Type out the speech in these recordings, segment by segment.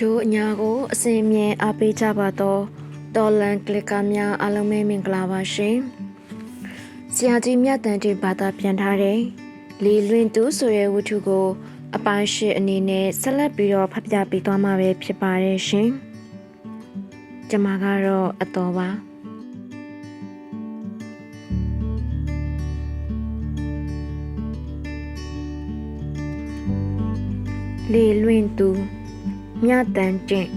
တို့အညာကိုအစဉ်အမြဲအားပေးကြပါတော့တော်လန်ကလစ်ကာများအားလုံးပဲမင်္ဂလာပါရှင်။ဆရာကြီးမြတ်တန်တီဘာသာပြန်ထားတဲ့လီလွင်တူဆိုရဲဝတ္ထုကို အပိုင်းရှိအနေနဲ့ဆက်လက်ပြီးတော့ဖတ်ပြပေးသွားမှာပဲဖြစ်ပါတယ်ရှင်။ကျွန်မကတော့အတော်ပါ။လေလွင်သူ မြတန်ကျင့်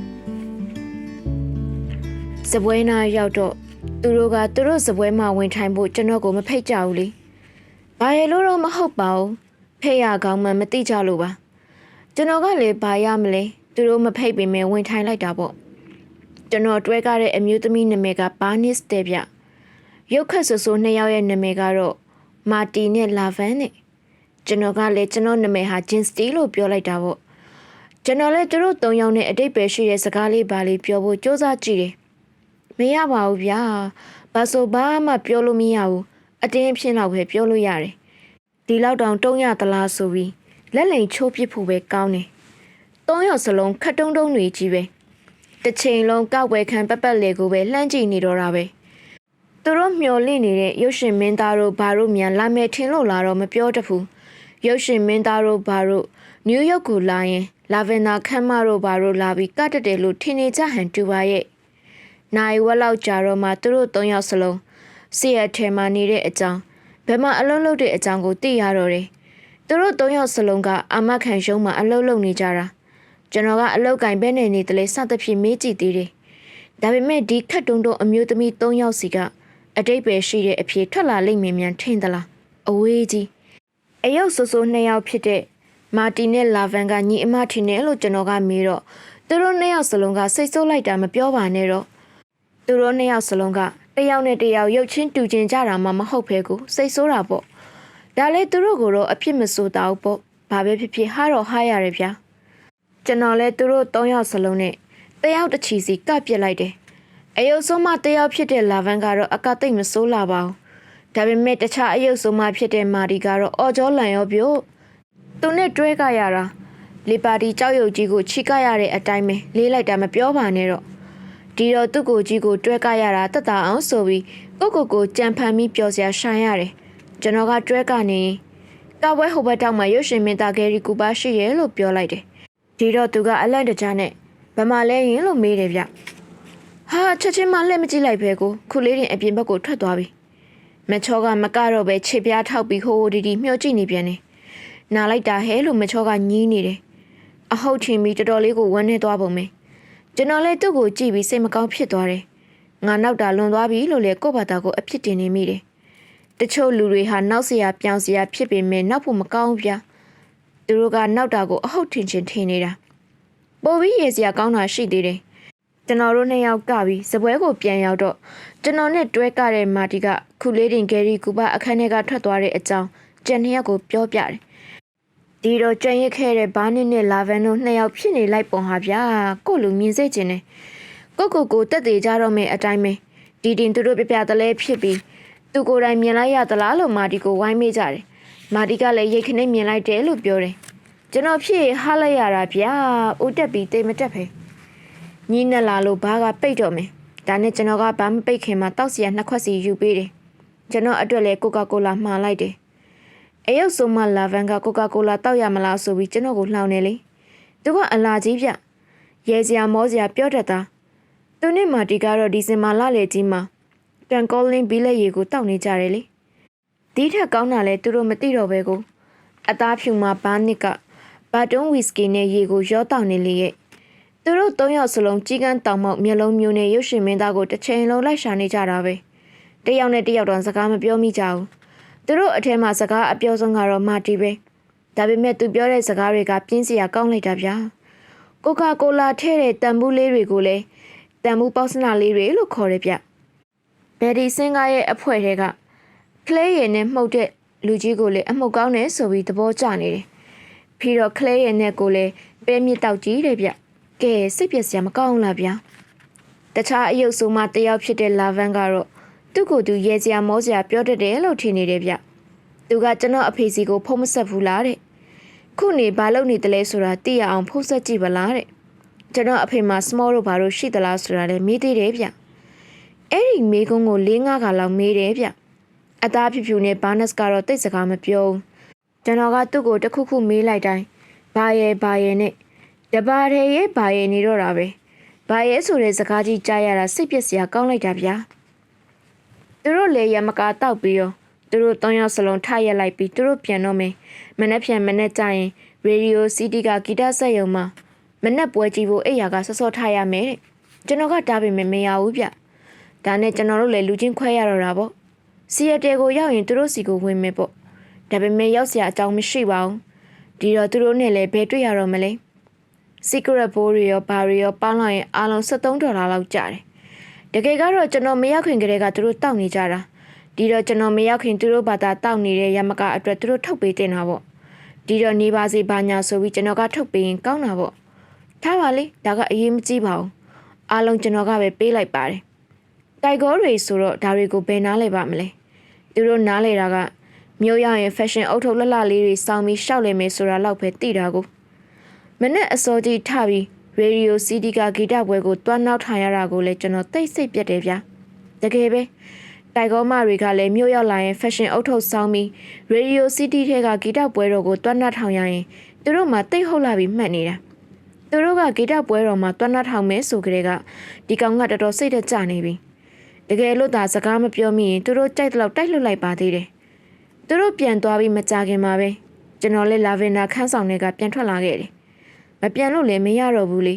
စပွဲနာရောက်တော့သူတို့ကသူတို့စပွဲမှာဝင်ထိုင်ဖို့ကျွန်တော်ကိုမဖိတ်ကြဘူးလေ။ဘာရလို့တော့မဟုတ်ပါဘူး။ဖိတ်ရကောင်းမှမသိကြလို့ပါ။ကျွန်တော်ကလည်းဘာရမလဲ။သူတို့မဖိတ်ပေမဲ့ဝင်ထိုင်လိုက်တာပေါ့။ကျွန်တော်တွဲကားတဲ့အမျိုးသမီးနာမည်ကဘာနစ်တဲ့ဗျ။ရုပ်ခတ်ဆူဆူနှစ်ယောက်ရဲ့နာမည်ကတော့မာတီနဲ့လာဗန်နဲ့ကျွန်တော်ကလည်းကျွန်တော်နာမည်ဟာဂျင်စတီလို့ပြောလိုက်တာပေါ့ ကျွန်တော်လည်းသူတို့၃ယောက်နဲ့အတိတ်ပဲရှိတဲ့စကားလေးပါလေးပြောဖို့စ조사ကြည့်တယ်မရပါဘူးဗျာဘာဆိုဘာမှပြောလို့မရဘူးအတင်းဖြစ်တော့ပဲပြောလို့ရတယ်ဒီလောက်တောင်တုံးရသလားဆိုပြီးလက်လိန်ချိုးပစ်ဖို့ပဲကောင်းတယ်၃ယောက်စလုံးခတ်တုံးတုံးတွေကြီးပဲတစ်ချိန်လုံးကောက်ွယ်ခံပက်ပက်လေကိုပဲလှမ်းကြည့်နေတော့တာပဲသူတို့မျော်လင့်နေတဲ့ရုပ်ရှင်မင်းသားတို့ဘာတို့မြန်လာမယ်ထင်လို့လာတော့မပြောတတ်ဘူးရုပ်ရှင်မင်းသားတို့ဘာတို့နယူးယောက်ကိုလာရင် လာဗင်နာခမ်းမတို့ဘာတို့လာပြီးကတ်တက်တယ်လို့ထင်နေကြဟန်တူပါရဲ့နိုင်ဝက်လောက်ကြာတော့မှသူတို့၃ယောက်စလုံးစီရထဲမှာနေတဲ့အကြောင်းဘယ်မှာအလုံးလုံးတဲ့အကြောင်းကိုသိရတော့တယ်သူတို့၃ယောက်စလုံးကအမခံရှုံးမှာအလုံးလုံးနေကြတာကျွန်တော်ကအလောက်ကင်ပဲနေနေတယ်လေစသဖြင့်မေးကြည့်သေးတယ်ဒါပေမဲ့ဒီခတ်တုံတုံအမျိုးသမီး၃ယောက်စီကအတိတ်ပဲရှိတဲ့အဖြစ်ထွက်လာလိမ့်မယ်မြန်ထင်သလားအဝေးကြီးအယုတ်ဆိုးဆိုးနှစ်ယောက်ဖြစ်တဲ့ မာတီနဲ့လာဗန်ကညီအမထင်တယ်လို့ကျွန်တော်ကမေးတော့သူတို့နှစ်ယောက်စလုံးကစိတ်ဆိုးလိုက်တာမပြောပါနဲ့တော့သူတို့နှစ်ယောက်စလုံးကတယောက်နဲ့တယောက်ရုပ်ချင်းတူကျင်ကြတာမှမဟုတ်ဘဲကိုစိတ်ဆိုးတာပေါ့ဒါလေသူတို့ကတော့အဖြစ်မဆိုးတာဘူးပေါ့ဘာပဲဖြစ်ဖြစ်ဟာတော့ဟာရတယ်ဗျာကျွန်တော်လဲသူတို့၃ယောက်စလုံးနဲ့တယောက်တစ်ချီစီကပ်ပြစ်လိုက်တယ်အယုတ်ဆုံးမတယောက်ဖြစ်တဲ့လာဗန်ကတော့အကသိမ့်မဆိုးလာပါဘူးဒါပေမဲ့တခြားအယုတ်ဆုံးမဖြစ်တဲ့မာဒီကတော့အော်ကျော်လန်ရောပြို့ သူနဲ့တွဲကရတာလီပါတီကြောက်ရွံ့ကြီးကိုချိကရတဲ့အတိုင်းပဲလေးလိုက်တာမပြောပါနဲ့တော့ဒီတော့သူ့ကိုကြီးကိုတွဲကရတာတက်တာအောင်ဆိုပြီးကိုကိုကိုကြံဖန်ပြီးပျော်စရာရှာရတယ်ကျွန်တော်ကတွဲကနေကပွဲဟိုဘက်တောက်မှာရုပ်ရှင်မင်းသားဂယ်ရီကူပါရှိရဲ့လို့ပြောလိုက်တယ်ဒီတော့သူကအလန့်တကြားနဲ့ဗမာလဲရင်လို့မေးတယ်ဗျဟာချက်ချင်းမှလက်မကြည့်လိုက်ပဲကိုခုလေးတင်အပြင်ဘက်ကိုထွက်သွားပြီမချောကမကတော့ပဲခြေပြားထောက်ပြီးဟိုဟိုဒီဒီမျှောကြည့်နေပြန်တယ် နာလိုက်တာဟဲလို့မချောကညည်းနေတယ်။အဟုတ်ထင်ပြီးတော်တော်လေးကိုဝမ်းနေသွားပုံပဲ။ကျွန်တော်လည်းသူ့ကိုကြည့်ပြီးစိတ်မကောင်းဖြစ်သွားတယ်။ငါနောက်တာလွန်သွားပြီလို့လေကို့ဘာသာကိုအဖြစ်တင်နေမိတယ်။တချို့လူတွေဟာနောက်เสียပြောင်းเสียဖြစ်ပေမဲ့နောက်ဖို့မကောင်းဘူးဗျာ။သူတို့ကနောက်တာကိုအဟုတ်ထင်ချင်ထင်နေတာ။ပိုပြီးရေစရာကောင်းတာရှိသေးတယ်။ကျွန်တော်တို့နှစ်ယောက်ကပြီးစပွဲကိုပြန်ရောက်တော့ကျွန်တော်နဲ့တွဲကတဲ့မာတီကခုလေးတင်ဂယ်ရီကူပါအခန်းထဲကထွက်သွားတဲ့အကြောင်းကျန်နှစ်ယောက်ကိုပြောပြတယ် ဒီတော့ကြံ့ရစ်ခဲ့တဲ့ဘာနစ်နဲ့လာဗန်တို့နှစ်ယောက်ဖြစ်နေလိုက်ပုံဟာဗျာကို့လူမြင်စေချင်တယ်ကိုကိုကိုတက်သေးကြတော့မယ်အတိုင်းပဲဒီတင်သူတို့ပြပြတလဲဖြစ်ပြီးသူကိုယ်တိုင်မြင်လိုက်ရသလားလို့မာတီကိုဝိုင်းမေးကြတယ်မာတီကလည်းရိတ်ခနဲ့မြင်လိုက်တယ်လို့ပြောတယ်ကျွန်တော်ဖြစ်ဟားလိုက်ရတာဗျာဦးတက်ပြီးတိတ်မတက်ဖဲညီနဲ့လာလို့ဘာကပိတ်တော့မယ်ဒါနဲ့ကျွန်တော်ကဘာမပိတ်ခင်မှာတောက်စီရနှစ်ခွက်စီယူပေးတယ်ကျွန်တော်အတွက်လည်းကိုကာကိုလာမှားလိုက်တယ် အယုတ်ဆုံးမလာဗန်ကကိုကာကိုလာတောက်ရမလားဆိုပြီးကျွန်တော်ကိုလှောင်နေလေသူကအလာကြီးပြရဲစရာမောစရာပြောတတ်တာသူနဲ့မာတီကတော့ဒီဇင်ဘာလလေကြီးမှာကန်ကောလင်းဘီလက်ရီကိုတောက်နေကြတယ်လေဒီထက်ကောင်းတာလဲသူတို့မသိတော့ပဲကိုအသားဖြူမှာဘာနစ်ကဘာတွန်းဝီစကီနဲ့ရေကိုရောတောက်နေလေရဲ့သူတို့၃ယောက်စလုံးကြီးကန်းတောင်မောက်မျက်လုံးမျိုးနဲ့ရုပ်ရှင်မင်းသားကိုတစ်ချိန်လုံးလိုက်ရှာနေကြတာပဲတယောက်နဲ့တယောက်တော့စကားမပြောမိကြဘူး သူတို့အထက်မှာစကားအပြောဆုံးကတော့မာတီပဲဒါပေမဲ့သူပြောတဲ့စကားတွေကပြင်းစရာကောင်းလိုက်တာဗျာကိုကာကိုလာထဲတဲ့တန်ဘူးလေးတွေကိုလည်းတန်ဘူးပေါက်စနာလေးတွေလို့ခေါ်တယ်ဗျဘယ်ဒီစင်ကားရဲ့အဖွဲတွေကကလေးရည်နဲ့မှုတ်တဲ့လူကြီးကိုလည်းအမှုကောင်းတယ်ဆိုပြီးသဘောကျနေတယ်ပြီးတော့ကလေးရည်နဲ့ကိုလည်းပဲမြစ်တောက်ကြီးတယ်ဗျကဲစိတ်ပြက်စရာမကောင်းလားဗျာတခြားအယုတ်ဆိုမှတယောက်ဖြစ်တဲ့လာဗန်ကတော့ သူ့ကိုယ်သူရဲစရာမောစရာပြောတတ်တယ်လို့ထင်နေတယ်ဗျသူကကျွန်တော်အဖေစီကိုဖုံးမဆက်ဘူးလားတဲ့ခုနေဘာလုပ်နေတယ်လဲဆိုတာသိရအောင်ဖုံးဆက်ကြည့်ပါလားတဲ့ကျွန်တော်အဖေမှာ small တို့ဘာလို့ရှိသလားဆိုတာလည်းမေးသေးတယ်ဗျအဲ့ဒီမေးခွန်းကို၄၅ခါလောက်မေးတယ်ဗျအသားဖြူဖြူနဲ့ဘာနက်စ်ကတော့တိတ်စကားမပြောဘူးကျွန်တော်ကသူ့ကိုတစ်ခုခုမေးလိုက်တိုင်းဘာရဲ့ဘာရဲ့နဲ့တပါးရဲ့ရဲ့ဘာရဲ့နေတော့တာပဲဘာရဲ့ဆိုတဲ့စကားကြီးကြားရတာစိတ်ပျက်စရာကောင်းလိုက်တာဗျာ သူတို့လေရမကာတောက်ပြီးတော့သူတို့၃ယောက်စလုံးထရက်လိုက်ပြီးသူတို့ပြန်တော့မယ်မနေ့ပြန်မနေ့ကျရင်ရေဒီယိုစီတီကဂီတဆက်ယုံမှာမနေ့ပွဲကြည့်ဖို့အိယာကစောစောထားရမယ်တဲ့ကျွန်တော်ကတားပေမဲ့မရဘူးဗျဒါနဲ့ကျွန်တော်တို့လည်းလူချင်းခွဲရတော့တာပေါ့စီရတဲကိုရောက်ရင်သူတို့စီကိုဝင်မယ်ပေါ့ဒါပေမဲ့ရောက်စရာအကြောင်းမရှိပါဘူးဒီတော့သူတို့နဲ့လည်းဘယ်တွေ့ရတော့မလဲ secret ဘိုးတွေရောဘာတွေရောပေါင်းလိုက်ရင်အားလုံး73ဒေါ်လာလောက်ကျတယ် တကယ်ကတော့ကျွန်တော်မရောက်ခင်ကတည်းကသူတို့တောက်နေကြတာဒီတော့ကျွန်တော်မရောက်ခင်သူတို့ဘာသာတောက်နေတဲ့ရမကအတွက်သူတို့ထုတ်ပေးတင်တာပေါ့ဒီတော့နေပါစေဘာညာဆိုပြီးကျွန်တော်ကထုတ်ပေးရင်ကောင်းတာပေါ့ထားပါလေဒါကအရေးမကြီးပါဘူးအားလုံးကျွန်တော်ကပဲပေးလိုက်ပါတယ်တိုက်ကောတွေဆိုတော့ဒါတွေကိုဘယ်နားလဲပါမလဲသူတို့နားလဲတာကမျိုးရရင် fashion အုပ်ထုပ်လှလှလေးတွေစောင်းပြီးရှောက်လေမယ်ဆိုတာလောက်ပဲသိတာကိုမနေ့အစောကြီးထပြီး ရေဒီယိုစီဒီကဂီတပွဲကိုတွန်းနောက်ထိုင်ရတာကိုလည်းကျွန်တော်သိစိတ်ပြတ်တယ်ဗျာတကယ်ပဲတိုက်ကောမတွေကလည်းမြို့ရောက်လာရင် fashion အုပ်ထုပ်စောင်းပြီး radio city ထဲကဂီတပွဲတော်ကိုတွန်းနှထောင်ရရင်သူတို့မှတိတ်ဟုတ်လာပြီးမှတ်နေတာသူတို့ကဂီတပွဲတော်မှာတွန်းနှထောင်မဲဆိုကြတဲ့ကဒီကောင်ကတော်တော်စိတ်သက်ကြနေပြီတကယ်လို့သာစကားမပြောမိရင်သူတို့ကြိုက်တဲ့လောက်တိုက်လွတ်လိုက်ပါသေးတယ်သူတို့ပြန်သွားပြီးမကြခင်မှာပဲကျွန်တော်လည်းလာဗင်နာခန်းဆောင်တွေကပြန်ထွက်လာခဲ့တယ် မပြန်လို့လည်းမရတော့ဘူးလေ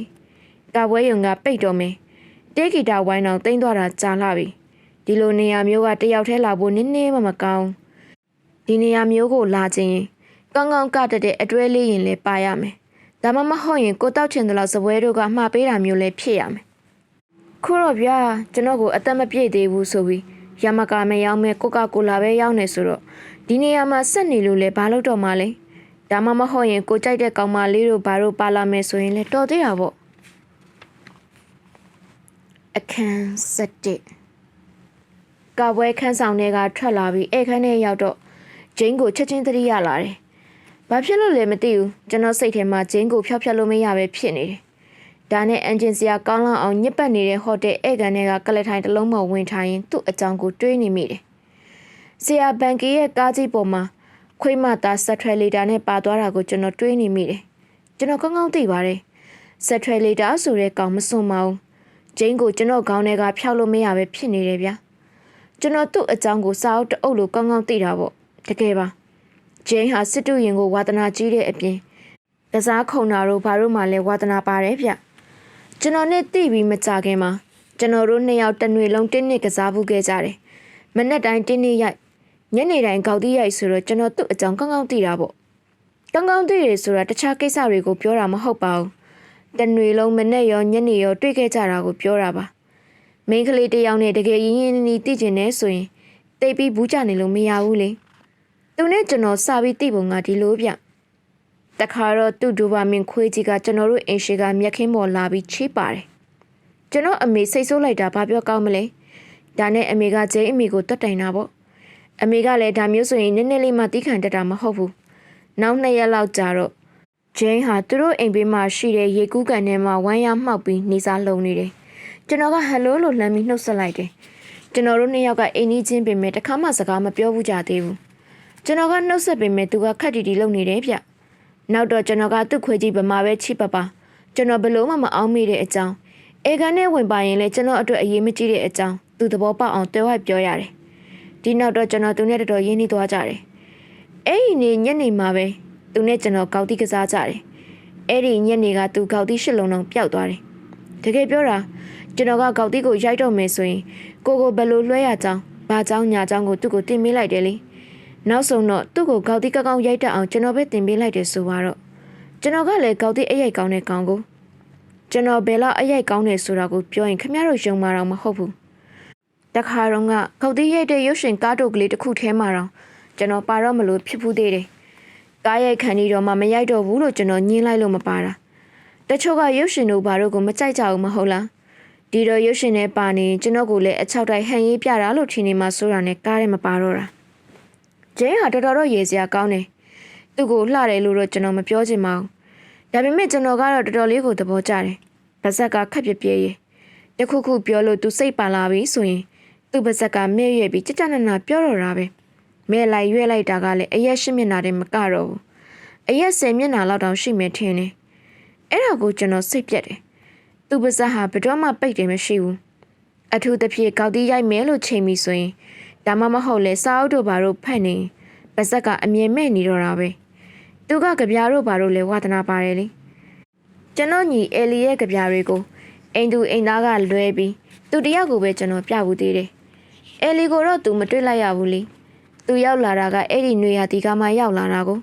ကာပွဲယုံကပိတ်တော်မယ်တေးဂီတာဝိုင်းအောင်တိမ့်သွားတာကြာလာပြီဒီလိုနေရာမျိုးကတယောက်တည်းလာဖို့နည်းနည်းမှမကောင်းဒီနေရာမျိုးကိုလာခြင်းရင်ကောင်းကောင်းကတတဲ့အတွဲလေးရင်လည်းပါရမယ်ဒါမှမဟုတ်ရင်ကိုတောက်ချင်တဲ့လောက်စပွဲတို့ကမှားပေးတာမျိုးလည်းဖြစ်ရမယ်ခုတော့ဗျာကျွန်တော်ကိုအသက်မပြည့်သေးဘူးဆိုပြီးရမကာမရောက်မဲ့ကိုကာကိုလာပဲရောက်နေဆိုတော့ဒီနေရာမှာဆက်နေလို့လည်းဘာလို့တော့မှလဲ ဒါမှမဟုတ်ရင်ကိုကြိုက်တဲ့ကောင်မလေးတို့ဘာလို့ပါလာမယ်ဆိုရင်လည်းတော်သေးတာပေါ့အခန်း7ကပွဲခန်းဆောင်တွေကထွက်လာပြီးဧခန်းထဲရောက်တော့ဂျင်းကိုချက်ချင်းသတိရလာတယ်။ဘာဖြစ်လို့လဲမသိဘူး။ကျွန်တော်စိတ်ထဲမှာဂျင်းကိုဖျောက်ဖျက်လို့မရပဲဖြစ်နေတယ်။ဒါနဲ့အန်ဂျင်စရာကောင်းလောက်အောင်ညစ်ပတ်နေတဲ့ဟိုတယ်ဧကန်တွေကကလထိုင်တစ်လုံးမဝင်ထိုင်ရင်သူ့အကြောင်းကိုတွေးနေမိတယ်။ဆရာဘန်ကီရဲ့ကားကြီးပေါ်မှာ ခွေးမသားဆက်ထရလီတာနဲ့ပါသွားတာကိုကျွန်တော်တွေးနေမိတယ်။ကျွန်တော်ကောင်းကောင်းသိပါတယ်။ဆက်ထရလီတာဆိုတဲ့ကောင်မစွန်ပါဘူး။ဂျင်းကိုကျွန်တော်ခေါင်းထဲကဖျောက်လို့မရပဲဖြစ်နေတယ်ဗျာ။ကျွန်တော်သူ့အကြောင်းကိုစာအုပ်တအုပ်လိုကောင်းကောင်းသိတာပေါ့တကယ်ပါဂျိန်းဟာစစ်တူရင်ကိုဝါသနာကြီးတဲ့အပြင်ကစားခုံတာတို့ဘာလို့မှလည်းဝါသနာပါတယ်ဗျကျွန်တော်နဲ့သိပြီးမကြခင်မှာကျွန်တော်တို့နှစ်ယောက်တနွေလုံးတင်းနစ်ကစားဘူးခဲ့ကြတယ်မနေ့တိုင်းတင်းနစ်ရိုက် ညနေတိုင်းကောက်တီးရိုက်ဆိုတော့ကျွန်တော်သူ့အကြောင်းကောင်းကောင်းသိတာပေါ့ကောင်းကောင်းသိရဆိုတာတခြားကိစ္စတွေကိုပြောတာမဟုတ်ပါဘူးတနွေလုံးမနေ့ရောညနေရောတွေ့ခဲ့ကြတာကိုပြောတာပါမိန်းကလေးတယောက်နဲ့တကယ်ရင်းရင်းနှီးသိကျင်နေဆိုရင်တိတ်ပြီးဘူးကြနေလို့မရဘူးလေသူနဲ့ကျွန်တော်စပြီးသိပုံကဒီလိုဗျတခါတော့သူ့ဒိုဘာမင်ခွေးကြီးကကျွန်တော်တို့အင်ရှေကမျက်ခင်းပေါ်လာပြီးချိပါတယ်ကျွန်တော်အမေစိတ်ဆိုးလိုက်တာဘာပြောကောင်းမလဲဒါနဲ့အမေကဂျိန်းအမေကိုတွတ်တိုင်တာပေါ့ အမေကလည်းဒါမျိုးဆိုရင်နည်းနည်းလေးမှတီးခံတတ်တာမဟုတ်ဘူးနောက်နှစ်ရက်လောက်ကြာတော့ဂျိန်းဟာသူတို့အိမ်ဘေးမှာရှိတဲ့ရေကူးကန်ထဲမှာဝမ်းရမှောက်ပြီးနေစားလုံနေတယ်ကျွန်တော်ကဟယ်လိုလို့လှမ်းပြီးနှုတ်ဆက်လိုက်တယ်ကျွန်တော်တို့နှစ်ယောက်ကအိမ်ကြီးချင်းပင်မဲ့တခါမှစကားမပြောဘူးကြသေးဘူးကျွန်တော်ကနှုတ်ဆက်ပင်မဲ့သူကခက်တီတီလုပ်နေတယ်ဗျနောက်တော့ကျွန်တော်ကသူ့ခွေးကြီးဗမာပဲချိပပါကျွန်တော်ဘလို့မှမအောင်မိတဲ့အကြောင်းအေကန်နဲ့ဝင်ပါရင်လည်းကျွန်တော်အတွက်အရေးမကြီးတဲ့အကြောင်းသူသဘောပေါက်အောင်တွဲဝိုက်ပြောရတယ် ဒီနောက်တော့ကျွန်တော်သူနဲ့တော်တော်ရင်းနှီးသွားကြတယ်အဲ့ဒီနေ့ညနေမှာပဲသူနဲ့ကျွန်တော်ကောက်တိကစားကြတယ်အဲ့ဒီညနေကသူကောက်တိရှစ်လုံးလုံးပျောက်သွားတယ်တကယ်ပြောတာကျွန်တော်ကကောက်တိကိုရိုက်တော့မယ်ဆိုရင်ကိုကိုဘယ်လိုလွှဲရကြောင်းဘာကြောင်းညာကြောင်းကိုသူ့ကိုတင်ပေးလိုက်တယ်လေနောက်ဆုံးတော့သူ့ကိုကောက်တိကောက်ကောက်ရိုက်တတ်အောင်ကျွန်တော်ပဲတင်ပေးလိုက်တယ်ဆိုတော့ကျွန်တော်ကလည်းကောက်တိအရိုက်ကောင်းတဲ့ကောင်ကိုကျွန်တော်ဘယ်လောက်အရိုက်ကောင်းတယ်ဆိုတာကိုပြောရင်ခမရတို့ယုံမှာတော့မဟုတ်ဘူး တခါတော့ကကောက်တိရိုက်တဲ့ရုပ်ရှင်ကားတို့ကလေးတစ်ခုထဲမှာတော့ကျွန်တော်ပါတော့မလို့ဖြစ်ဖူးသေးတယ်ကားရိုက်ခံနေတော့မှမရိုက်တော့ဘူးလို့ကျွန်တော်ညင်းလိုက်လို့မပါတာတချို့ကရုပ်ရှင်တို့ဘာတို့ကိုမကြိုက်ကြဘူးမဟုတ်လားဒီတော့ရုပ်ရှင်နဲ့ပါနေကျွန်တော်ကိုလည်းအချောက်တိုင်းဟန်ရေးပြတာလို့ထင်နေမှဆိုတာနဲ့ကားထဲမပါတော့တာဂျင်းဟာတော်တော်တော့ရေစရာကောင်းတယ်သူ့ကိုလှတယ်လို့တော့ကျွန်တော်မပြောချင်ပါဘူးဒါပေမဲ့ကျွန်တော်ကတော့တော်တော်လေးကိုသဘောကျတယ်ပါဇက်ကခက်ပြပြရေတခုခုပြောလို့သူစိတ်ပါလာပြီဆိုရင် သူ့ပါဇက်ကမဲရွက်ပြီးကြကြနနပြောတော့တာပဲမဲလိုက်ရွက်လိုက်တာကလည်းအရက်ရှစ်မျက်နှာတည်းမကတော့ဘူးအရက်ဆယ်မျက်နှာလောက်တောင်ရှိမယ်ထင်တယ်အဲ့ဒါကိုကျွန်တော်စိတ်ပြက်တယ်သူ့ပါဇက်ဟာဘယ်တော့မှပိတ်တယ်မရှိဘူးအထူးသဖြင့်ကောက်တီးရိုက်မဲလို့ချိန်ပြီဆိုရင်ဒါမှမဟုတ်လေစာအုပ်တို့ဘာတို့ဖတ်နေပါဇက်ကအမြင်မဲ့နေတော့တာပဲသူကကြပြားတို့ဘာတို့လဲဝါသနာပါတယ်လေကျွန်တော်ညီအဲလီရဲ့ကြပြားတွေကိုအိမ်သူအိမ်သားကလွဲပြီးသူတယောက်ကိုပဲကျွန်တော်ပြဘူးသေးတယ်။ အဲလီကိုတော့သူမတွေ့လိုက်ရဘူးလေ။သူရောက်လာတာကအဲ့ဒီຫນွေရတီကမှရောက်လာတာကို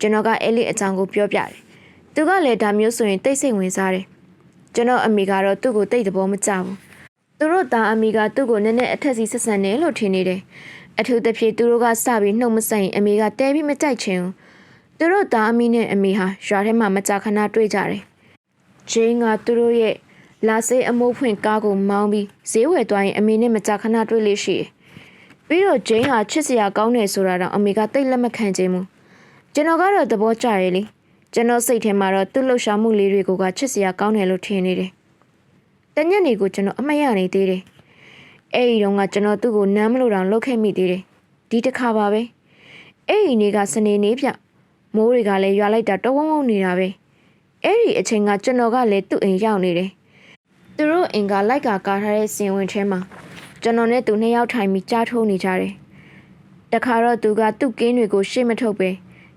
ကျွန်တော်ကအဲလီအကြောင်းကိုပြောပြတယ်။သူကလည်းဒါမျိုးဆိုရင်တိတ်ဆိတ်ဝင်စားတယ်။ကျွန်တော်အမိကတော့သူ့ကိုတိတ်သဘောမကျဘူး။သူတို့သားအမိကသူ့ကိုနည်းနည်းအထက်စီဆက်ဆံတယ်လို့ထင်နေတယ်။အထူးသဖြင့်သူတို့ကစပြီးနှုတ်မဆက်ရင်အမေကတဲပြီးမကြိုက်ချင်ဘူး။သူတို့သားအမိနဲ့အမေဟာရွာထဲမှာမကြာခဏတွေ့ကြတယ်။ဂျိန်းကသူတို့ရဲ့ လာစေးအမိုးဖွင့်ကားကိုမောင်းပြီးဈေးဝယ်သွားရင်အမေနဲ့မကြာခဏတွေ့လို့ရှိတယ်။ပြီးတော့ဂျိန်းဟာချစ်စရာကောင်းတယ်ဆိုတာတော့အမေကတိတ်လက်မခံချင်ဘူး။ကျွန်တော်ကတော့သဘောကျရလေ။ကျွန်တော်စိတ်ထဲမှာတော့သူ့လှုပ်ရှားမှုလေးတွေကိုကချစ်စရာကောင်းတယ်လို့ထင်နေတယ်။တညက်နေကိုကျွန်တော်အမှတ်ရနေသေးတယ်။အဲ့ဒီတော့ကကျွန်တော်သူ့ကိုနမ်းမလို့တောင်လှုပ်ခဲ့မိသေးတယ်။ဒီတစ်ခါပါပဲ။အဲ့ဒီနေ့ကစနေနေ့ပြမိုးတွေကလည်းရွာလိုက်တာတဝုံဝုံနေတာပဲ။အဲ့ဒီအချိန်ကကျွန်တော်ကလည်းသူ့အိမ်ရောက်နေတယ်။ သူတို့အိမ်ကလိုက်ကကားထားတဲ့စင်ဝင်ထဲမှာကျွန်တော်နဲ့သူနှစ်ယောက်ထိုင်ပြီးကြားထိုးနေကြတယ်။တခါတော့သူကသူ့ကင်းတွေကိုရှေ့မထုတ်ပဲ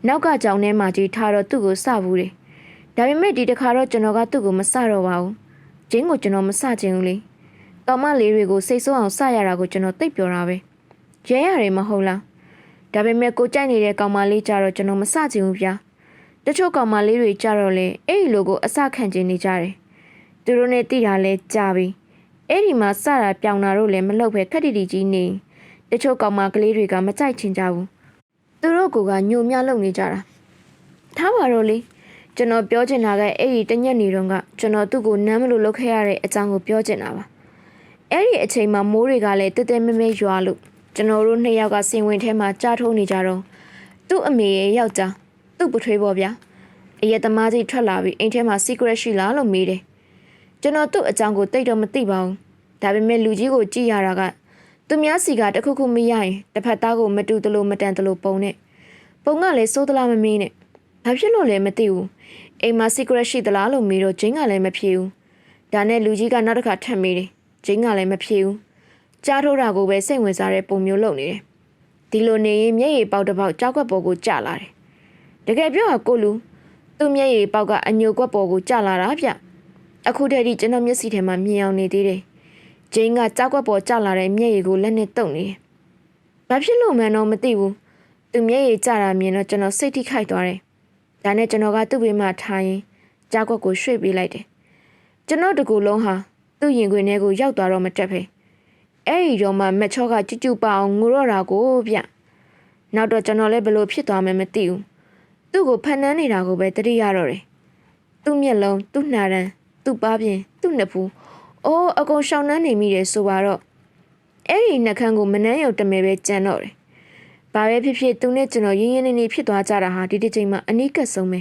နောက်ကကြောင်ထဲမှာကြီးထားတော့သူ့ကိုစဘူးတယ်။ဒါပေမဲ့ဒီတခါတော့ကျွန်တော်ကသူ့ကိုမစတော့ပါဘူး။ဂျင်းကိုကျွန်တော်မစချင်ဘူးလေ။ကောင်မလေးတွေကိုစိတ်ဆိုးအောင်စရတာကိုကျွန်တော်သိပ်ပြောတာပဲ။ရဲရတယ်မဟုတ်လား။ဒါပေမဲ့ကိုကြိုက်နေတဲ့ကောင်မလေးကြတော့ကျွန်တော်မစချင်ဘူးဗျာ။တချို့ကောင်မလေးတွေကြတော့လေအဲ့ဒီလိုကိုအစခံကျင်နေကြတယ်။ သူတို့နဲ့တိတာလဲကြာပြီ။အဲ့ဒီမှာစတာပြောင်တာတို့လည်းမလုပ်ပဲခက်တီတီကြီးနေ။တချို့ကောင်မကလေးတွေကမကြိုက်ချင်ကြဘူး။သူတို့ကညိုမြလုပ်နေကြတာ။ထားပါတော့လေ။ကျွန်တော်ပြောချင်တာကအဲ့ဒီတညက်နေတော့ကကျွန်တော်သူ့ကိုနမ်းမလို့လုပ်ခဲ့ရတဲ့အကြောင်းကိုပြောချင်တာပါ။အဲ့ဒီအချိန်မှာမိုးတွေကလည်းတဲတဲမဲမဲရွာလို့ကျွန်တော်တို့နှစ်ယောက်ကစင်ဝင်ထဲမှာကြားထုံးနေကြတော့သူ့အမေရဲ့ယောက်ျားသူ့ပထွေးပေါ်ဗျာအရက်သမားကြီးထွက်လာပြီးအိမ်ထဲမှာ secret ရှိလားလို့မေးတယ် ကျွန်တော်သူ့အကြောင်းကိုတိတ်တော့မသိပါဘူးဒါပေမဲ့လူကြီးကိုကြည့်ရတာကသူများစီကတခုခုမရရင်တစ်ဖက်သားကိုမတူတလို့မတန်တလို့ပုံနဲ့ပုံကလည်းစိုးသလားမမေးနဲ့ဘာဖြစ်လို့လဲမသိဘူးအိမ်မှာ secret ရှိသလားလို့မေးတော့ဂျင်းကလည်းမဖြေဘူးဒါနဲ့လူကြီးကနောက်တစ်ခါထပ်မေးတယ်ဂျင်းကလည်းမဖြေဘူးကြားထိုးတာကိုပဲစိတ်ဝင်စားတဲ့ပုံမျိုးလုပ်နေတယ်ဒီလိုနေရင်မျက်ရည်ပေါက်တစ်ပေါက်ကြောက်ကွက်ပေါ်ကိုကျလာတယ်တကယ်ပြောရကိုလူသူ့မျက်ရည်ပေါက်ကအညိုကွက်ပေါ်ကိုကျလာတာဗျ အခုတည်းကကျွန်တော်မျက်စိထဲမှာမြင်အောင်နေသေးတယ်ဂျင်းကကြောက်ကွက်ပေါ်ကျလာတဲ့မျက်ရည်ကိုလက်နဲ့တုပ်နေတယ်ဘာဖြစ်လို့မှန်းတော့မသိဘူးသူမျက်ရည်ကျတာမြင်တော့ကျွန်တော်စိတ်ထိခိုက်သွားတယ်ဒါနဲ့ကျွန်တော်ကသူ့ဘေးမှာထားရင်ကြောက်ကွက်ကိုရွှေ့ပေးလိုက်တယ်ကျွန်တော်တကူလုံးဟာသူ့ရင်ခွင်ထဲကိုရောက်သွားတော့မတက်ပဲအဲ့ဒီတော့မှမက်ချောကကြွကြွပအောင်ငိုတော့တာကိုဗျနောက်တော့ကျွန်တော်လည်းဘလို့ဖြစ်သွားမှမသိဘူးသူ့ကိုဖန်နှန်းနေတာကိုပဲတတိရတော့တယ်။သူ့မျက်လုံးသူ့နှာရန် သူ့ပါးပြင်သူ့နှစ်ဖူးအိုးအကုန်ရှောင်နှန်းနေမိတယ်ဆိုပါတော့အဲ့ဒီနှကန်းကိုမနှမ်းရုံတမဲပဲကြံတော့တယ်။ဘာပဲဖြစ်ဖြစ်သူနဲ့ကျွန်တော်ရင်းရင်းနှီးနှီးဖြစ်သွားကြတာဟာဒီတစ်ချိန်မှာအနီးကပ်ဆုံးပဲ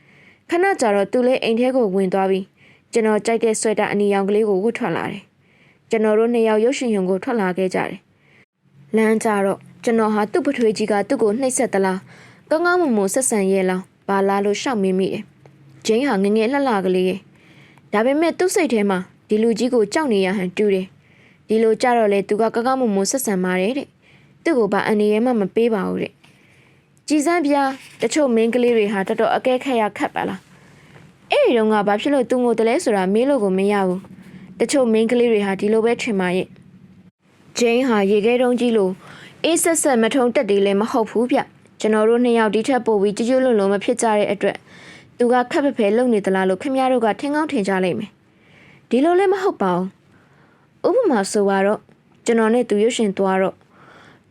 ။ခဏကြာတော့သူလည်းအိမ်ထဲကိုဝင်သွားပြီးကျွန်တော်ကြိုက်တဲ့ဆွဲတာအနီရောင်ကလေးကိုဝတ်ထွက်လာတယ်။ကျွန်တော်တို့နှစ်ယောက်ရုပ်ရှင်ရုံကိုထွက်လာခဲ့ကြတယ်။လမ်းကြတော့ကျွန်တော်ဟာသူ့ပထွေးကြီးကသူ့ကိုနှိပ်စက်သလားကောင်းကောင်းမွန်မွန်ဆက်ဆံရဲ့လားဘာလားလို့ရှောက်မိမိတယ်။ဂျင်းဟာငငယ်လှလှကလေးရဲ့ ဒါပေမဲ့သူ့စိတ်ထဲမှာဒီလူကြီးကိုကြောက်နေရဟန်တူတယ်။ဒီလိုကြတော့လေသူကကောင်းကောင်းမွန်မွန်ဆက်ဆံပါတယ်တဲ့။သူ့ကိုဘာအန်ဒီရဲမှမပေးပါဘူးတဲ့။ကြည်စမ်းပြားတချို့မင်းကလေးတွေဟာတော်တော်အကဲခက်ရခတ်ပါလား။အဲ့ဒီတော့ကဘာဖြစ်လို့သူ့ကိုတလဲဆိုတာမေးလို့ကိုမရဘူး။တချို့မင်းကလေးတွေဟာဒီလိုပဲထင်ပါရဲ့။ဂျင်းဟာရေခဲတုံးကြီးလိုအေးဆက်ဆက်မထုံတက်တယ်လည်းမဟုတ်ဘူးဗျ။ကျွန်တော်တို့နှစ်ယောက်ဒီထက်ပိုပြီးကြွကြွလွန်လွန်မဖြစ်ကြတဲ့အတွက် သူကခက်ဖက်ဖဲလုံနေသလားလို့ခင်ဗျားတို့ကထင်ကောင်းထင်ကြလိမ့်မယ်ဒီလိုလည်းမဟုတ်ပါဘူးဥပမာဆိုတော့ကျွန်တော်နဲ့သူရွှရှင်သွားတော့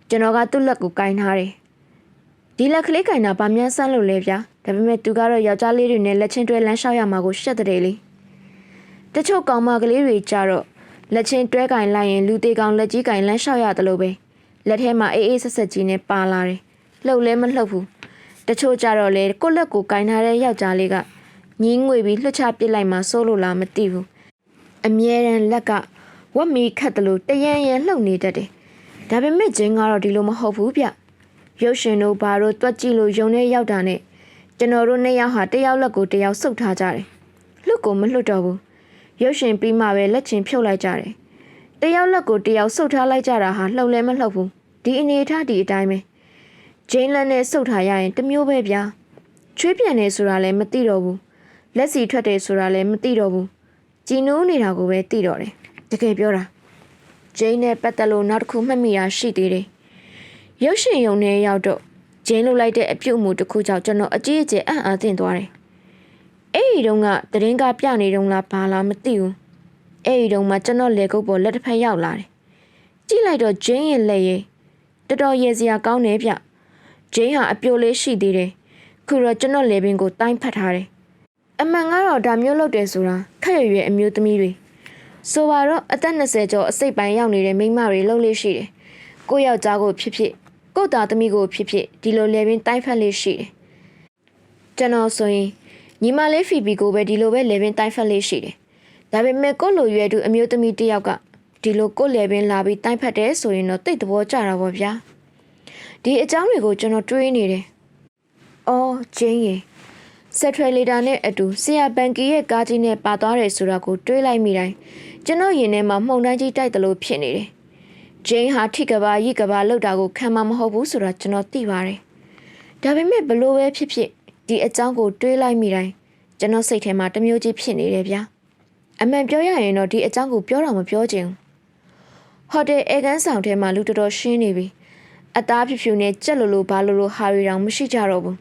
ကျွန်တော်ကသူ့လက်ကိုကင်ထားတယ်ဒီလက်ကလေးကင်တာဗာမြန်ဆန်းလို့လဲဗျာဒါပေမဲ့သူကတော့ယောက်ျားလေးတွေနဲ့လက်ချင်းတွဲလမ်းလျှောက်ရမှာကိုရှက်တဲ့လေတချို့ကောင်မကလေးတွေကြတော့လက်ချင်းတွဲကင်လိုက်ရင်လူသေးကောင်လက်ကြီးကင်လမ်းလျှောက်ရတယ်လို့ပဲလက်ထဲမှာအေးအေးဆက်ဆက်ကြီးနဲ့ပါလာတယ်လှုပ်လဲမလှုပ်ဘူး တချို့ကြတော့လေကိုယ့်လက်ကိုကင်ထားတဲ့ယောက်ျားလေးကညင်းငွေပြီးလှှချပစ်လိုက်မှစိုးလို့လားမသိဘူးအမြဲတမ်းလက်ကဝက်မီခတ်တယ်လို့တရန်ရန်လှုပ်နေတတ်တယ်ဒါပေမဲ့ဂျင်းကတော့ဒီလိုမဟုတ်ဘူးဗျရုပ်ရှင်တို့ဘာတို့တွက်ကြည့်လို့ယုံနေရောက်တာနဲ့ကျွန်တော်တို့နှစ်ယောက်ဟာတယောက်လက်ကိုတယောက်ဆုပ်ထားကြတယ်လှုပ်ကိုမလှုပ်တော့ဘူးရုပ်ရှင်ပြီးမှပဲလက်ချင်းဖြုတ်လိုက်ကြတယ်တယောက်လက်ကိုတယောက်ဆုပ်ထားလိုက်ကြတာဟာလှုပ်လဲမလှုပ်ဘူးဒီအနေထားဒီအတိုင်းပဲ ဂျင်းလက်နဲ့ဆုပ်ထားရရင်တစ်မျိုးပဲဗျာချွေးပြန်နေဆိုတာလည်းမသိတော့ဘူးလက်စီထွက်တယ်ဆိုတာလည်းမသိတော့ဘူးကြည်နိုးနေတာကိုပဲသိတော့တယ်တကယ်ပြောတာဂျင်းနဲ့ပတ်သက်လို့နောက်တစ်ခုမှတ်မိတာရှိသေးတယ်ရုပ်ရှင်ရုံထဲရောက်တော့ဂျင်းလုလိုက်တဲ့အပြုတ်မှုတစ်ခုကြောင့်ကျွန်တော်အကြီးအကျယ်အံ့အားသင့်သွားတယ်အဲ့ဒီတုန်းကတရင်ကပြနေတုန်းလားဘာလားမသိဘူးအဲ့ဒီတုန်းမှကျွန်တော်လေကုတ်ပေါ်လက်တစ်ဖက်ရောက်လာတယ်ကြည့်လိုက်တော့ဂျင်းရဲ့လက်ရည်တော်တော်ရေစရာကောင်းတယ်ဗျ ဂျင်းဟာအပြိုလေးရှိသေးတယ်ခုတော့ကျွန်တော်လေပင်ကိုတိုင်းဖတ်ထားတယ်အမှန်ကတော့ဒါမျိုးလုပ်တယ်ဆိုတာခက်ရရွယ်အမျိုးသမီးတွေဆိုပါတော့အသက်20ကျော်အစိတ်ပိုင်းရောက်နေတဲ့မိန်းမတွေလှုပ်လေးရှိတယ်ကိုယ့်ယောက်ျားကိုဖြစ်ဖြစ်ကိုယ့်သားသမီးကိုဖြစ်ဖြစ်ဒီလိုလေပင်တိုင်းဖတ်လေးရှိတယ်ကျွန်တော်ဆိုရင်ညီမလေးဖီဘီကိုပဲဒီလိုပဲလေပင်တိုင်းဖတ်လေးရှိတယ်ဒါပေမဲ့ကိုယ့်လိုရွယ်သူအမျိုးသမီးတစ်ယောက်ကဒီလိုကိုယ့်လေပင်လာပြီးတိုင်းဖတ်တယ်ဆိုရင်တော့တိတ်သဘောကျတာပေါ့ဗျာ ဒီအကြောင်းတွေကိုကျွန်တော်တွေးနေတယ်အော်ဂျင်းရေဆက်ထရလီတာနဲ့အတူဆရာဘန်ကီရဲ့ကားကြီးနဲ့ပါသွားတယ်ဆိုတာကိုတွေးလိုက်မိတိုင်းကျွန်တော်ရင်ထဲမှာမှုန်တိုင်းကြီးတိုက်တယ်လို့ဖြစ်နေတယ်ဂျင်းဟာထိကဘာရိကဘာလောက်တာကိုခံမှာမဟုတ်ဘူးဆိုတာကျွန်တော်သိပါတယ်ဒါပေမဲ့ဘလို့ပဲဖြစ်ဖြစ်ဒီအကြောင်းကိုတွေးလိုက်မိတိုင်းကျွန်တော်စိတ်ထဲမှာတစ်မျိုးကြီးဖြစ်နေတယ်ဗျာအမှန်ပြောရရင်တော့ဒီအကြောင်းကိုပြောတော့မပြောချင်ဘူးဟိုတယ်အေကန်ဆောင်ထဲမှာလူတော်တော်ရှင်းနေပြီ အသားဖြူဖြူနဲ့ကြက်လိုလိုဘာလိုလိုဟာရီတောင်မရှိကြတော့ဘူး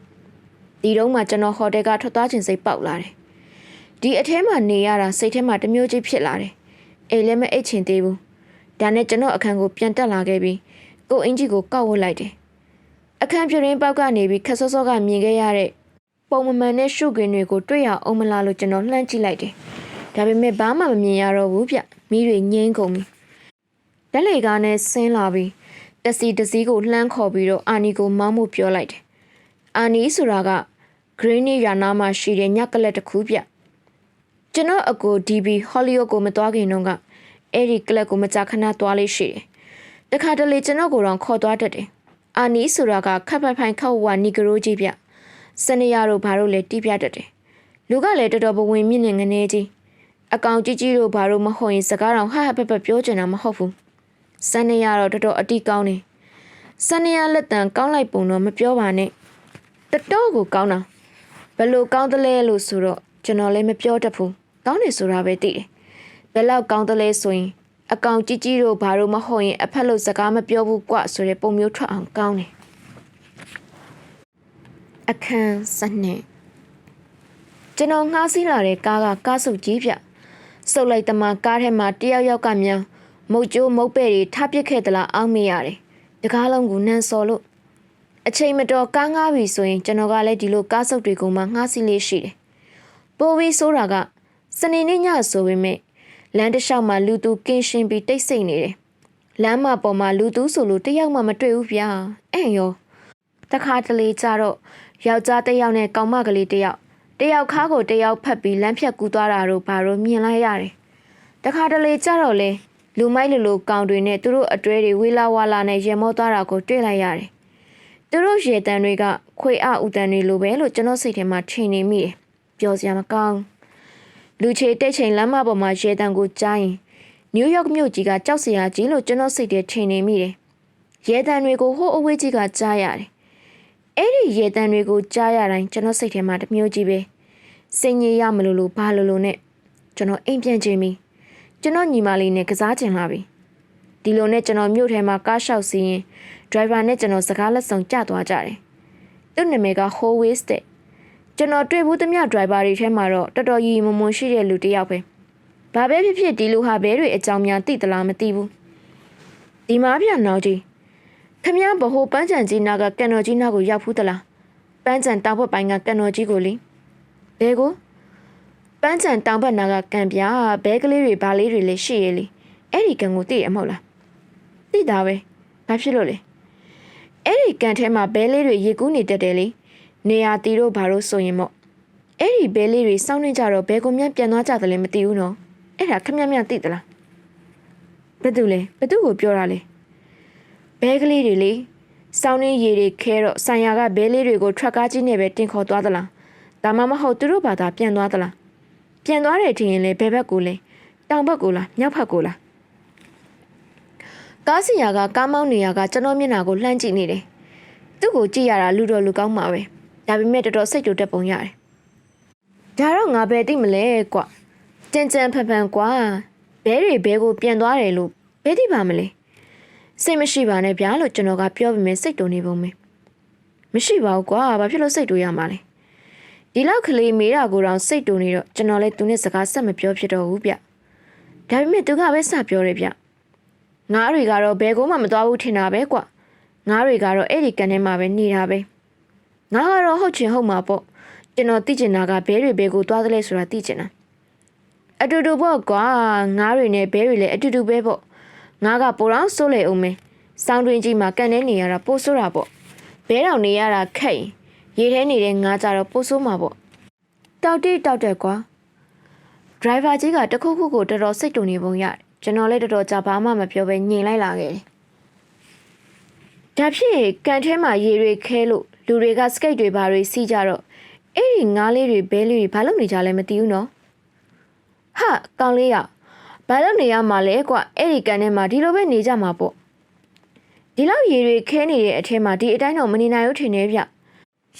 ဒီတော့မှကျွန်တော်ဟိုတယ်ကထွက်သွားခြင်းစိတ်ပေါက်လာတယ်ဒီအထဲမှာနေရတာစိတ်ထဲမှာတစ်မျိုးကြီးဖြစ်လာတယ်အိမ်လည်းမအိတ်ချင်သေးဘူးဒါနဲ့ကျွန်တော်အခန်းကိုပြန်တက်လာခဲ့ပြီးကိုအင်ကြီးကိုကောက်ဝတ်လိုက်တယ်အခန်းပြရင်းပေါက်ကနေပြီးခက်စောစောကမြင်ခဲ့ရတဲ့ပုံမမှန်တဲ့ရှုခွင်တွေကိုတွေ့ရအောင်မလားလို့ကျွန်တော်လှမ်းကြည့်လိုက်တယ်ဒါပေမဲ့ဘာမှမမြင်ရတော့ဘူးဗျမိတွေငိမ့်ကုန်ပြီတက်လေကားနဲ့ဆင်းလာပြီး တက်စီတစည်းကိုလှမ်းခေါ်ပြီးတော့အာနီကိုမောင်းမှုပြောလိုက်တယ်အာနီဆိုတာကဂရင်းနီရာနာမှာရှိတဲ့ညက်ကလက်တစ်ခုဗျကျွန်တော်အကို DB ဟော်လီယိုကိုမသွားခင်တုန်းကအဲ့ဒီကလပ်ကိုမကြာခဏသွားလေးရှိတယ်တခါတလေကျွန်တော်ကိုတော့ခေါ်သွားတတ်တယ်အာနီဆိုတာကခပ်ဖိုင်ဖိုင်ခတ်ဝါနီဂရိုကြီးဗျစနေရတို့ဘာလို့လဲတီးပြတတ်တယ်လူကလည်းတော်တော်ဘဝင်မြင့်နေငနေကြီးအကောင်ကြီးကြီးတို့ဘာလို့မဟုတ်ရင်စကားတော့ဟဟပပပြောချင်တာမဟုတ်ဘူး စနေရတော့တော်တော်အတီးကောင်းနေစနေရလက်တံကောင်းလိုက်ပုံတော့မပြောပါနဲ့တတော်ကိုကောင်းတာဘယ်လိုကောင်းသလဲလို့ဆိုတော့ကျွန်တော်လည်းမပြောတတ်ဘူးကောင်းတယ်ဆိုတာပဲသိတယ်ဘယ်လောက်ကောင်းသလဲဆိုရင်အကောင်ကြီးကြီးတို့ဘာလို့မဟုတ်ရင်အဖက်လို့စကားမပြောဘူးကွဆိုတဲ့ပုံမျိုးထွက်အောင်ကောင်းတယ်အခန်းစနစ်ကျွန်တော်ငှားစီးလာတဲ့ကားကကားစုပ်ကြီးပြစုပ်လိုက်တမကားထဲမှာတယောက်ယောက်ကမြန် မုတ်ကျိုးမုတ်ပဲ့တွေထားပစ်ခဲ့သလားအောင်းမိရတယ်တကားလုံးကနန်းစော်လို့အချိန်မတော်ကားငှားပြီဆိုရင်ကျွန်တော်ကလည်းဒီလိုကားစုပ်တွေကိုမှငှားစီးလေးရှိတယ်ပိုပြီးဆိုတာကစနေနေ့ညဆိုပေမဲ့လမ်းတစ်လျှောက်မှာလူသူကင်းရှင်းပြီးတိတ်ဆိတ်နေတယ်လမ်းမပေါ်မှာလူသူဆိုလို့တယောက်မှမတွေ့ဘူးဗျာအဲ့ရောတခါတလေကြတော့ယောက်ျားတစ်ယောက်နဲ့ကောင်မကလေးတစ်ယောက်တယောက်ခါကိုတယောက်ဖက်ပြီးလမ်းဖြတ်ကူးသွားတာတို့ဘာလို့မြင်လိုက်ရတယ်တခါတလေကြတော့လေ လူမိုက်လူလူကောင်တွေနဲ့သူတို့အတွဲတွေဝေလာဝါလာနဲ့ရေမောသွားတာကိုတွေ့လိုက်ရတယ်သူတို့ရေတံတွေကခွေအဥတံတွေလိုပဲလို့ကျွန်တော်စိတ်ထဲမှာထင်နေမိတယ်ပျော်စရာမကောင်းလူချေတိတ်ချိန်လမ်းမပေါ်မှာရေတံကိုကြားရင်နယူးယောက်မြို့ကြီးကကြောက်စရာကြီးလို့ကျွန်တော်စိတ်ထဲထင်နေမိတယ်ရေတံတွေကိုဟိုးအဝေးကြီးကကြားရတယ်အဲ့ဒီရေတံတွေကိုကြားရတိုင်းကျွန်တော်စိတ်ထဲမှာတစ်မျိုးကြီးပဲစိတ်ငြိရမလို့လို့ဘာလို့လို့နဲ့ကျွန်တော်အိမ်ပြန်ခြင်းပြီ ကျွန်တော်ညီမလေးနဲ့ကစားကျင်လာပြီဒီလိုနဲ့ကျွန်တော်မြို့ထဲမှာကားလျှောက်စီးရင်ဒရိုင်ဘာနဲ့ကျွန်တော်စကားလက်ဆောင်ကြသွားကြတယ်သူ့နာမည်က Howes တဲ့ကျွန်တော်တွေ့ဘူးသမျှဒရိုင်ဘာတွေထဲမှာတော့တော်တော်ကြီးမမွန်ရှိတဲ့လူတစ်ယောက်ပဲဘာပဲဖြစ်ဖြစ်ဒီလူဟာဘဲတွေအကြောင်းများသိသလားမသိဘူးဒီမားပြန်နောက်ကြီးခမည်းဗဟိုပန်းချံကြီးနာကကန်တော်ကြီးနာကိုရောက်ဖူးသလားပန်းချံတောင်ဘက်ပိုင်းကကန်တော်ကြီးကိုလေဘဲကိုပ န်းချံတောင်ဘက်နာကကန်ပြဘဲကလေးတွေဘာလေးတွေလည်းရှိရလေအဲ့ဒီကန်ကိုသိရမဟုတ်လားသိတာပဲဘာဖြစ်လို့လဲအဲ့ဒီကန်ထဲမှာဘဲလေးတွေရေကူးနေတတ်တယ်လေနေရာတီတို့ဘာလို့ဆိုရင်မို့အဲ့ဒီဘဲလေးတွေစောင်းနေကြတော့ဘဲကုံမြပြန်သွားကြတယ်လည်းမသိဘူးနော်အဲ့ဒါခမမြသိသလားဘယ်သူလဲဘယ်သူကိုပြောတာလဲဘဲကလေးတွေလေစောင်းနေရေတွေခဲတော့ဆန်ယာကဘဲလေးတွေကိုထရက်ကားကြီးနဲ့ပဲတင်ခေါ်သွားသလားဒါမှမဟုတ်သူတို့ဘာသာပြန်သွားသလား ပြန်သွားတယ်ထင်ရင်လေဘဲဘက်ကိုလဲတောင်ဘက်ကိုလားမြောက်ဘက်ကိုလားကားစီယာကကားမောင်းနေရကကျွန်တော်မျက်နှာကိုလှမ်းကြည့်နေတယ်သူ့ကိုကြည့်ရတာလူတော်လူကောင်းမှာပဲဒါပေမဲ့တော်တော်စိတ်တူတက်ပုံရတယ်ဒါတော့ငါပဲသိမလဲကွကြံကြံဖန်ဖန်ကွာဘဲတွေဘဲကိုပြန်သွားတယ်လို့ဘဲသိပါမလဲစိတ်မရှိပါနဲ့ဗျာလို့ကျွန်တော်ကပြောပေမဲ့စိတ်တုန်နေပုံပဲမရှိပါဘူးကွာဘာဖြစ်လို့စိတ်တူရမှာလဲ ဒီလောက်ကလေးမေးတာကိုတော့စိတ်တူနေတော့ကျွန်တော်လည်းသူနဲ့စကားဆက်မပြောဖြစ်တော့ဘူးဗျဒါပေမဲ့သူကပဲစပြောတယ်ဗျငါးတွေကတော့ဘဲကိုမှမသွားဘူးထင်တာပဲကွငါးတွေကတော့အဲ့ဒီကန်ထဲမှာပဲနေတာပဲငါကတော့ဟုတ်ချင်ဟုတ်မှာပေါ့ကျွန်တော်သိချင်တာကဘဲတွေဘဲကိုသွားသလဲဆိုတာသိချင်တာအတူတူပေါ့ကွာငားတွေနဲ့ဘဲတွေလည်းအတူတူပဲပေါ့ငားကပိုတော့စိုးလေအောင်မယ်စောင်းတွင်းကြီးမှာကန်နေနေရတာပိုဆိုးတာပေါ့ဘဲတော်နေရတာခက်ရင် ရေထဲနေတဲ့ငားကြတော့ပိုဆိုးမှာပေါ့တောက်တိတောက်တယ်ကွာဒရိုင်ဘာကြီးကတခုခုကိုတော်တော်စိတ်တုန်နေပုံရတယ်ကျွန်တော်လည်းတော်တော်ကြာဘာမှမပြောဘဲညင်လိုက်လာခဲ့တယ်ဒါဖြစ်ကန်ထဲမှာရေတွေခဲလို့လူတွေကစကိတ်တွေဘာတွေစီးကြတော့အဲ့ဒီငားလေးတွေဘဲလေးတွေဘာလုပ်နေကြလဲမသိဘူးနော်ဟာကောင်းလေးရဘာလုပ်နေရမှာလဲကွအဲ့ဒီကန်ထဲမှာဒီလိုပဲနေကြမှာပေါ့ဒီလောက်ရေတွေခဲနေတဲ့အထဲမှာဒီအတိုင်းတော့မနေနိုင်ဘူးထင်တယ်ဗျ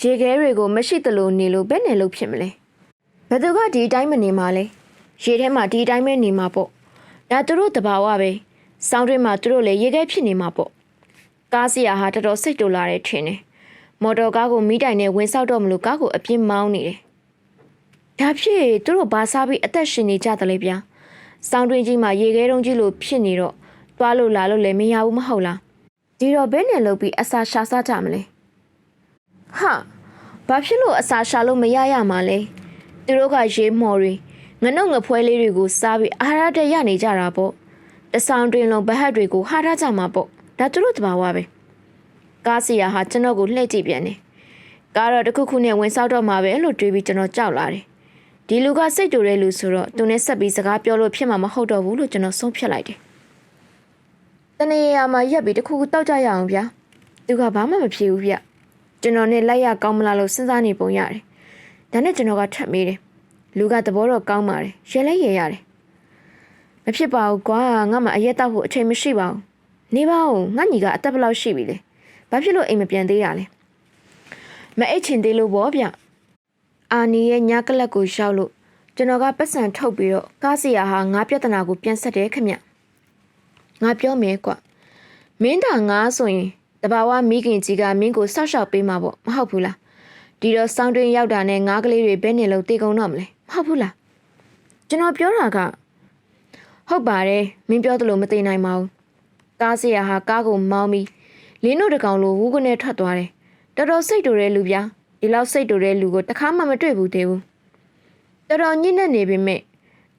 ရေခဲတွေကိုမရှိသလိုနေလို့ဘယ်နဲ့လို့ဖြစ်မလဲဘယ်သူကဒီအတိုင်းမနေမှာလဲရေထဲမှာဒီအတိုင်းပဲနေမှာပေါ့ဒါသူတို့တဘာဝပဲစောင်းတွင်းမှာသူတို့လည်းရေခဲဖြစ်နေမှာပေါ့ကားစီယာဟာတော်တော်စိတ်တူလာတယ်ထင်တယ်မော်တော်ကားကိုမိတိုင်နဲ့ဝင်ဆောက်တော့မလို့ကားကိုအပြင်းမောင်းနေတယ်။ဒါဖြစ်သူတို့ဘာစားပြီးအသက်ရှင်နေကြတယ်လေဗျာ။စောင်းတွင်းကြီးမှာရေခဲတုံးကြီးလိုဖြစ်နေတော့တွားလို့လာလို့လည်းမရဘူးမဟုတ်လား။ဒီတော့ဘယ်နဲ့လုပ်ပြီးအစာရှာစားကြမလဲ။ ဟာဘာဖြစ်လို့အစာရှာလို့မရရမှာလဲ။သူတို့ကရေမော်တွေငနှုတ်ငဖွဲလေးတွေကိုစားပြီးအာဟာရတက်ရနေကြတာပေါ့။တဆောင်တွင်လုံးဘဟတ်တွေကိုဟာထားကြမှာပေါ့။ဒါသူတို့တဘာဝပဲ။ကားစီယာဟာကျွန်တော်ကိုလှည့်ကြည့်ပြန်တယ်။ကားတော့တစ်ခုခုနဲ့ဝင်ဆောက်တော့မှာပဲလို့တွေးပြီးကျွန်တော်ကြောက်လာတယ်။ဒီလူကစိတ်တူတဲ့လူဆိုတော့သူနဲ့ဆက်ပြီးစကားပြောလို့ဖြစ်မှာမဟုတ်တော့ဘူးလို့ကျွန်တော်ဆုံးဖြတ်လိုက်တယ်။တနေ့ရာမှာရက်ပြီးတစ်ခုခုတောက်ကြရအောင်ဗျာ။သူကဘာမှမဖြေဘူးဗျ။ ကျွန်တော်နဲ့လိုက်ရကောင်းမလားလို့စဉ်းစားနေပုံရတယ်။ဒါနဲ့ကျွန်တော်ကထပ်မေးတယ်။လူကသဘောတော့ကောင်းပါတယ်။ရဲလဲရဲရတယ်။မဖြစ်ပါဘူးကွာငါမှအရက်တောက်ဖို့အချိန်မရှိပါဘူး။နေပါဦးငါညီကအသက်ဘယ်လောက်ရှိပြီလဲ။ဘာဖြစ်လို့အိမ်မပြန်သေးတာလဲမအိတ်ချင်သေးလို့ပေါ့ဗျအာနီရဲ့ညာကလပ်ကိုရောက်လို့ကျွန်တော်ကပတ်စံထုတ်ပြီးတော့ကားစီယာဟာငါပြဿနာကိုပြန်ဆက်တယ်ခမငါပြောမယ်ကွမင်းသာငါဆိုရင်တ ဘာဝမိခင်ကြီးကမင်းကိုဆောက်ရှောက်ပေးမှာပေါ့မဟုတ်ဘူးလားဒီတော့စောင်းတွင်းရောက်တာနဲ့ငါးကလေးတွေဘယ်နဲ့လို့တေကုန်တော့မလဲမဟုတ်ဘူးလားကျွန်တော်ပြောတာကဟုတ်ပါတယ်မင်းပြောသလိုမသိနိုင်ပါဘူးကားစီယာဟာကားကိုမောင်းပြီးလင်းတို့တကောင်လိုဝူးကနေထွက်သွားတယ်။တော်တော်စိတ်တူတဲ့လူဗျာ။ဒီလောက်စိတ်တူတဲ့လူကိုတခါမှမတွေ့ဘူးသေးဘူး။တော်တော်ညစ်နေနေပေမဲ့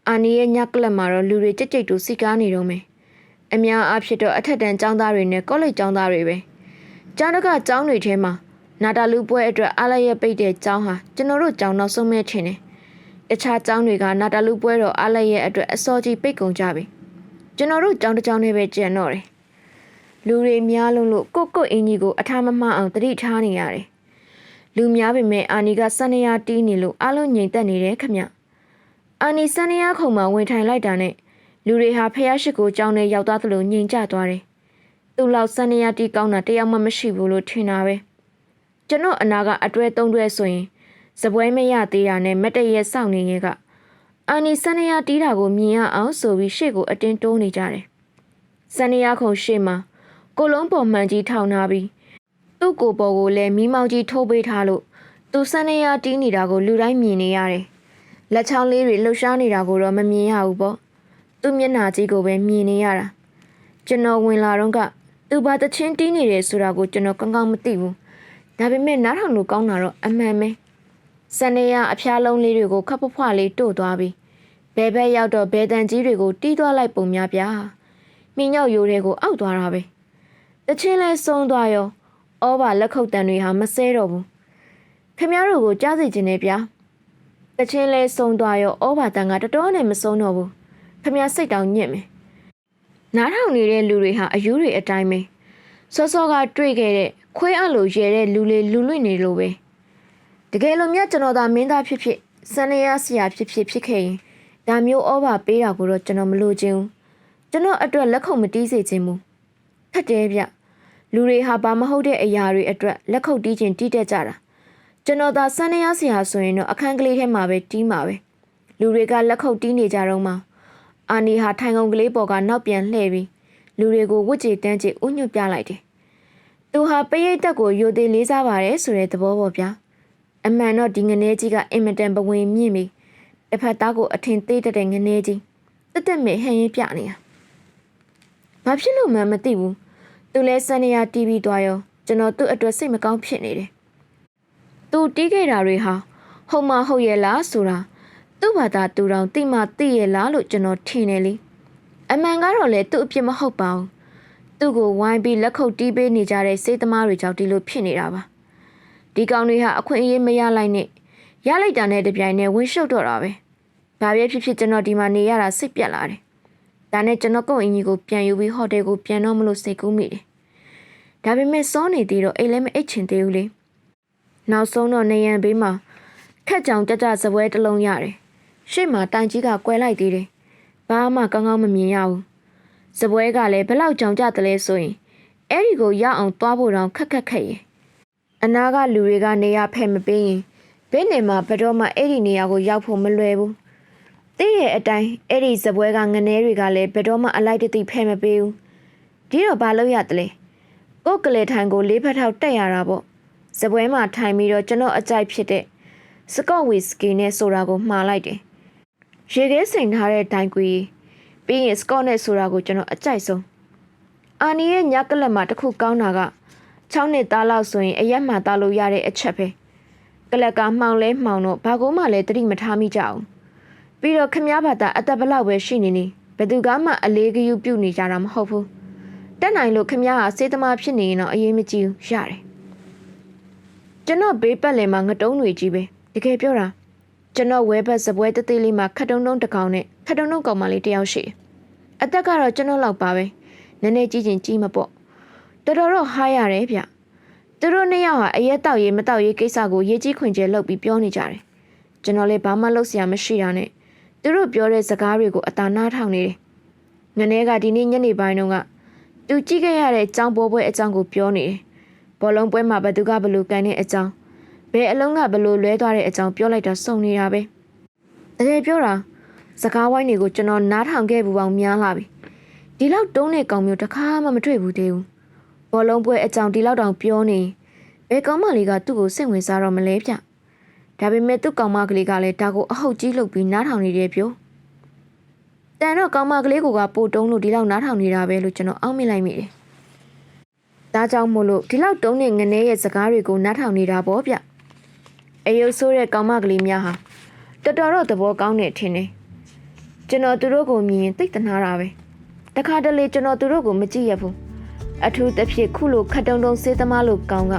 အာနီရဲ့ညကလပ်မှာတော့လူတွေကြိတ်ကြိတ်တူစီကားနေတော့မယ်။အများအားဖြင့်တော့အထက်တန်းကျောင်းသားတွေနဲ့ကောလိပ်ကျောင်းသားတွေပဲ။ ကျောင်းတကကျောင်းတွေထဲမှာနာတာလူပွဲအတွက်အားလည်းရပိတ်တဲ့ကျောင်းဟာကျွန်တော်တို့ကျောင်းနောက်ဆုံးမဲ့ထင်တယ်။တခြားကျောင်းတွေကနာတာလူပွဲတော့အားလည်းရအတွက်အစောကြီးပိတ်ကုန်ကြပြီ။ကျွန်တော်တို့ကျောင်းတစ်ကျောင်းနဲ့ပဲကျန်တော့တယ်။လူတွေများလုံးလို့ကိုယ့်ကိုယ်အင်ကြီးကိုအထားမမအောင်တတိထားနေရတယ်။လူများပေမဲ့အာနီကစနေရတီးနေလို့အလုံးငြိမ်သက်နေတယ်ခမ။အာနီစနေရခုံမှာဝင်ထိုင်လိုက်တာနဲ့လူတွေဟာဖះရှိကိုကြောင်းနဲ့ရောက်သွားသလိုငြိမ်ကျသွားတယ်။ သူ့လောက်စနေရတီးကောင်းတာတယောက်မှမရှိဘူးလို့ထင်တာပဲ။ကျွန်တော်အနာကအတွဲသုံးတွဲဆိုရင်စပွဲမရသေးတာနဲ့မက်တရက်စောင့်နေရဲ့ကအာနီစနေရတီးတာကိုမြင်ရအောင်ဆိုပြီးရှေ့ကိုအတင်းတိုးနေကြတယ်။စနေရခုံရှေ့မှာကိုလုံးပေါ်မှန်ကြီးထောင်ထားပြီးသူ့ကိုယ်ပေါ်ကိုလည်းမီးမောင်းကြီးထိုးပေးထားလို့သူစနေရတီးနေတာကိုလူတိုင်းမြင်နေရတယ်။လက်ချောင်းလေးတွေလှုပ်ရှားနေတာကိုတော့မမြင်ရဘူးပေါ့။သူ့မျက်နှာကြီးကိုပဲမြင်နေရတာ။ကျွန်တော်ဝင်လာတော့က သူဘာတချင်းတီးနေတယ်ဆိုတာကိုကျွန်တော်ကောင်းကောင်းမသိဘူး။ဒါပေမဲ့နားထောင်လို့ကောင်းတာတော့အမှန်ပဲ။စနေရအဖျားလုံးလေးတွေကိုခပ်ဖွားဖွားလေးတို့သွားပြီးဘဲဘဲရောက်တော့ဘဲတန်ကြီးတွေကိုတီးသွားလိုက်ပုံများဗျာ။မိညောက်ရိုးတွေကိုအောက်သွားတာပဲ။တချင်းလဲဆုံးသွားရောဩဘာလက်ခုပ်တန်တွေဟာမဆဲတော့ဘူးခမရတို့ကိုကြားစီခြင်းနဲ့ဗျာတချင်းလဲဆုံးသွားရောဩဘာတန်ကတတော်နဲ့မဆုံးတော့ဘူးခမစိတ်တောင်ညစ်မယ် နားထောင်နေတဲ့လူတွေဟာအယူတွေအတိုင်းပဲစောစောကတွေ့ခဲ့တဲ့ခွေးအလိုရဲတဲ့လူလေးလူလွင့်နေလို့ပဲတကယ်လို့မြတ်ကျွန်တော်သာမင်းသားဖြစ်ဖြစ်စန္ဒရဆရာဖြစ်ဖြစ်ဖြစ်ခဲ့ရင်ဒါမျိုးဩဘာပေးတာကိုတော့ကျွန်တော်မလိုချင်ဘူးကျွန်တော်အတွက်လက်ခုပ်မတီးစေချင်ဘူးထက်တယ်ဗျလူတွေဟာဘာမဟုတ်တဲ့အရာတွေအတွက်လက်ခုပ်တီးခြင်းတီးတတ်ကြတာကျွန်တော်သာစန္ဒရဆရာဆိုရင်တော့အခန်းကလေးထဲမှာပဲတီးမှာပဲလူတွေကလက်ခုပ်တီးနေကြတော့မှ အာနီဟာထိုင်ကုန်ကလေးပေါ်ကနောက်ပြန်လှည့်ပြီးလူတွေကိုဝတ်ကြည်တန်းကြည်ဥညွတ်ပြလိုက်တယ်သူဟာပရိတ်တက်ကိုယိုသေးလေးစားပါတယ်ဆိုတဲ့သဘောပေါ့ဗျာအမှန်တော့ဒီငနေကြီးကအင်မတန်ပဝင်မြင့်ပြီးတစ်ဖက်သားကိုအထင်သေးတဲ့ငနေကြီးတက်တက်မဲ့ဟန်ရင်ပြနေတာဘာဖြစ်လို့မှမသိဘူးသူလဲစနေရတီးပြီးသွားရောကျွန်တော်သူ့အတွက်စိတ်မကောင်းဖြစ်နေတယ်သူတီးခဲ့တာတွေဟာဟုတ်မဟုတ်ရဲ့လားဆိုတာ သူ့ဘာသာသူတော်တိမသိရဲ့လားလို့ကျွန်တော်ထင်တယ်လေအမှန်ကတော့လေသူ့အပြစ်မဟုတ်ပါဘူးသူ့ကိုဝိုင်းပြီးလက်ခုပ်တီးပေးနေကြတဲ့စေးသမားတွေကြောင့်ဒီလိုဖြစ်နေတာပါဒီကောင်တွေဟာအခွင့်အရေးမရလိုက်နဲ့ရလိုက်တာနဲ့တပြိုင်နက်ဝင်းရှုပ်တော့တာပဲဘာပဲဖြစ်ဖြစ်ကျွန်တော်ဒီမှာနေရတာစိတ်ပြက်လာတယ်ဒါနဲ့ကျွန်တော်ကုန်းအင်ကြီးကိုပြန်ယူပြီးဟိုတယ်ကိုပြန်တော့မလို့စိတ်ကူးမိတယ်ဒါပေမဲ့စောနေသေးတော့အိတ်လည်းမအိတ်ချင်သေးဘူးလေနောက်ဆုံးတော့နေရန်ဘေးမှာခက်ကြောင်ကြကြစပွဲတစ်လုံးရတယ် ရှေ့မှာတိုင်ကြီးကကွဲလိုက်သေးတယ်ဘာမှကောင်းကောင်းမမြင်ရဘူးစပွဲကလည်းဘလောက်ကြောင်ကြတယ်လဲဆိုရင်အဲ့ဒီကိုရအောင်သွားဖို့တောင်ခက်ခက်ခက်ရဲ့အနာကလူတွေကနေရဖဲ့မပေးရင်ဘယ်နေမှာဘယ်တော့မှအဲ့ဒီနေရာကိုရောက်ဖို့မလွယ်ဘူးသိရဲ့အတိုင်းအဲ့ဒီစပွဲကငနေတွေကလည်းဘယ်တော့မှအလိုက်တသိဖဲ့မပေးဘူးဒီတော့ဘာလို့ရတယ်လဲကိုယ်ကလေးထိုင်ကိုလေးဖက်ထောက်တက်ရတာပေါ့စပွဲမှာထိုင်ပြီးတော့ကျွန်တော်အကြိုက်ဖြစ်တဲ့စကော့ဝီစကီနဲ့ဆိုတာကိုမှားလိုက်တယ် ရေခဲစိန်ထားတဲ့ဒိုင်ကွေပြီးရင်စကော့နဲ့ဆိုတာကိုကျွန်တော်အကြိုက်ဆုံးအာနီရဲ့ညကလပ်မှာတခုကောင်းတာက6နှစ်သားလောက်ဆိုရင်အရက်မှသားလို့ရတဲ့အချက်ပဲကလပ်ကမှောင်လဲမှောင်တော့ဘာကိုမှလည်းတတိမထားမိကြအောင်ပြီးတော့ခမားဘာသာအသက်ဘလောက်ပဲရှိနေနေဘယ်သူကမှအလေးဂရုပြုနေကြတာမဟုတ်ဘူးတက်နိုင်လို့ခမားဟာစေးသမားဖြစ်နေရင်တော့အရေးမကြီးဘူးရတယ်ကျွန်တော်ဘေးပတ်လည်မှာငတုံးတွေကြီးပဲတကယ်ပြောတာ ကျွန်တော်ဝဲဘက်စပွဲတသေးလေးမှာခတ်တုံတုံတကောင်နဲ့ခတ်တုံတုံကောင်မလေးတယောက်ရှိအသက်ကတော့ကျွန်တော်လောက်ပါပဲနည်းနည်းကြီးချင်းကြီးမပေါ့တော်တော်တော့ဟားရတယ်ဗျသူတို့နှစ်ယောက်ဟာအရက်တောက်ရေးမတောက်ရေးကိစ္စကိုရေးကြီးခွင်ကျဲလုပ်ပြီးပြောနေကြတယ်ကျွန်တော်လည်းဘာမှလုပ်စရာမရှိတာနဲ့သူတို့ပြောတဲ့စကားတွေကိုအသာနားထောင်နေတယ်ငနေကဒီနေ့ညနေပိုင်းတုန်းကသူကြည့်ခဲ့ရတဲ့ចောင်းပွဲပွဲအကြောင်းကိုပြောနေတယ်ဘောလုံးပွဲမှာဘသူကဘလူကန်တဲ့အကြောင်း ဘယ်အလုံးကဘလို့လွဲသွားတဲ့အကြောင်းပြောလိုက်တာစုံနေတာပဲတကယ်ပြောတာစကားဝိုင်းတွေကိုကျွန်တော်နားထောင်ခဲ့ဘူးပေါင်းများလာပြီဒီလောက်တုံးတဲ့ကောင်မျိုးတစ်ခါမှမတွေ့ဘူးသေးဘူးဘောလုံးပွဲအကြောင်းဒီလောက်တောင်ပြောနေဘယ်ကောင်မလေးကသူ့ကိုစိတ်ဝင်စားတော့မလဲဗျဒါပေမဲ့သူ့ကောင်မကလေးကလည်းဒါကိုအဟုတ်ကြီးလုပ်ပြီးနားထောင်နေတယ်ပြောတန်တော့ကောင်မကလေးကပိုတုံးလို့ဒီလောက်နားထောင်နေတာပဲလို့ကျွန်တော်အောက်မိလိုက်မိတယ်ဒါကြောင့်မို့လို့ဒီလောက်တုံးတဲ့ငနေရဲ့စကားတွေကိုနားထောင်နေတာပေါ့ဗျ အယုတ်ဆိုးတဲ့ကောင်မကလေးများဟာတော်တော်တော့သဘောကောင်းနေထင်တယ်ကျွန်တော်သူတို့ကိုမြင်ရင်သိတ်တနာတာပဲတခါတလေကျွန်တော်သူတို့ကိုမကြည့်ရဘူးအထူးသဖြင့်ခုလိုခတ်တုံတုံစေးသမားလိုကောင်းက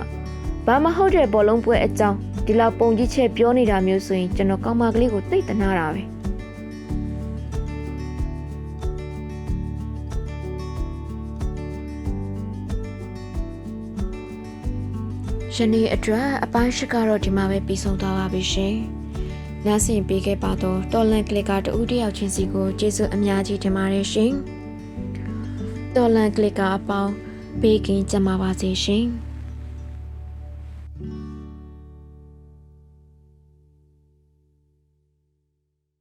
ဘာမဟုတ်တဲ့ဘောလုံးပွဲအကြောင်းဒီလောက်ပုံကြီးချက်ပြောနေတာမျိုးဆိုရင်ကျွန်တော်ကောင်မကလေးကိုသိတ်တနာတာပဲ ယနေ့အတွက်အပိုင်းရှိကတော့ဒီမှာပဲပြီးဆုံးသွားပါပြီရှင်။နားဆင်ပေးခဲ့ပါတော့တော်လန်ကလစ်ကတူတယောက်ချင်းစီကိုကျေးဇူးအများကြီးတင်ပါတယ်ရှင်။တော်လန်ကလစ်ကအပေါင်းဘေးကင်းကြပါပါစေရှင်။